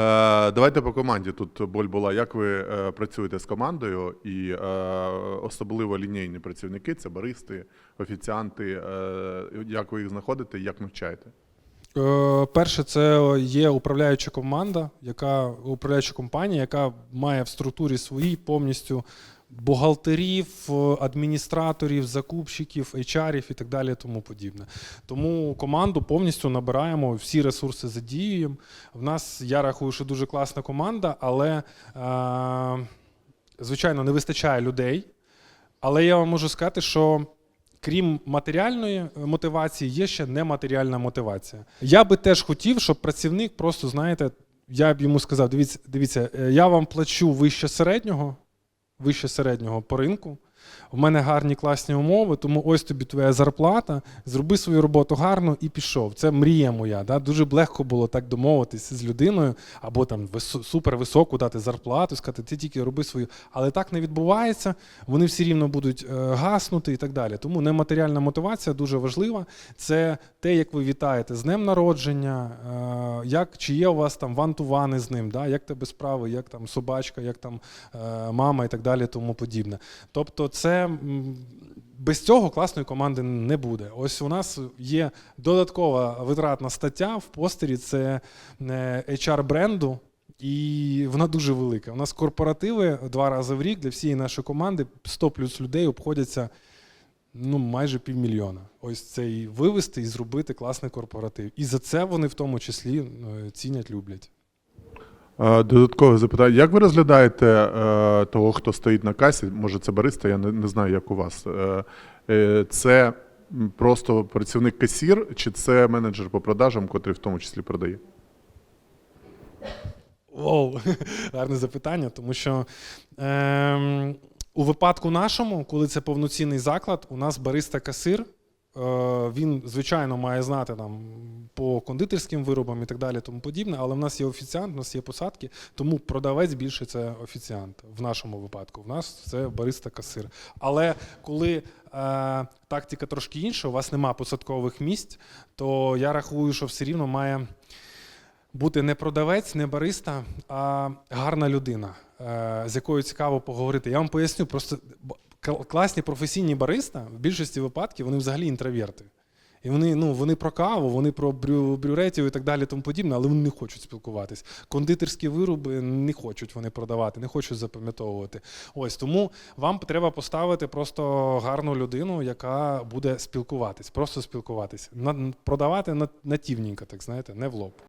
Е, давайте по команді. Тут боль була. Як ви е, працюєте з командою? І е, особливо лінійні працівники це баристи, офіціанти. Як ви їх знаходите, як навчаєте? Е, Перше, це є управляюча команда, яка управляюча компанія, яка має в структурі своїй повністю бухгалтерів, е, адміністраторів, закупщиків, HR і так далі, тому подібне. Тому команду повністю набираємо, всі ресурси задіюємо. В нас, я рахую, що дуже класна команда, але, е, звичайно, не вистачає людей. Але я вам можу сказати, що крім матеріальної е, мотивації, є ще нематеріальна мотивація. Я би теж хотів, щоб працівник просто, знаєте, я б йому сказав: дивіться, дивіться, е, я вам плачу вище середнього, вище середнього по ринку. В мене гарні класні умови, тому ось тобі твоя зарплата. Зроби свою роботу гарно і пішов. Це мрія моя. Да? Дуже б легко було так домовитися з людиною, або там супервисоку дати зарплату, сказати, ти тільки роби свою. Але так не відбувається. Вони всі рівно будуть е, гаснути і так далі. Тому нематеріальна мотивація дуже важлива. Це те, як ви вітаєте з днем народження, е, як, чи є у вас там вантувани з ним, да? як тебе справи, як там собачка, як там е, мама і так далі, тому подібне. Тобто, це без цього класної команди не буде. Ось у нас є додаткова витратна стаття в постері, це е, HR бренду. І вона дуже велика. У нас корпоративи два рази в рік для всієї нашої команди 100 плюс людей обходяться ну, майже півмільйона. Ось це і вивести і зробити класний корпоратив. І за це вони в тому числі е, цінять, люблять. Е, Додаткове запитання. Як ви розглядаєте е, того, хто стоїть на касі? Може, це бариста, я не, знаю, як у вас. Е, е, це просто працівник касір, чи це менеджер по продажам, котрий в тому числі продає? Воу, гарне запитання, тому що ем, у випадку нашому, коли це повноцінний заклад, у нас бариста-касир. е, Він, звичайно, має знати там по кондитерським виробам і так далі, тому подібне, але в нас є офіціант, в нас є посадки, тому продавець більше це офіціант в нашому випадку. В нас це бариста-касир. Але коли е, тактика трошки інша, у вас нема посадкових місць, то я рахую, що все рівно має бути не продавець, не бариста, а гарна людина, е, з якою цікаво поговорити. Я вам поясню, просто класні професійні бариста в більшості випадків вони взагалі інтроверти. І вони, ну, вони про каву, вони про брю, брюретів і так далі, тому подібне, але вони не хочуть спілкуватись. Кондитерські вироби не хочуть вони продавати, не хочуть запам'ятовувати. Ось тому вам треба поставити просто гарну людину, яка буде спілкуватись, просто спілкуватись. Продавати на, натівненько, так знаєте, не в лоб.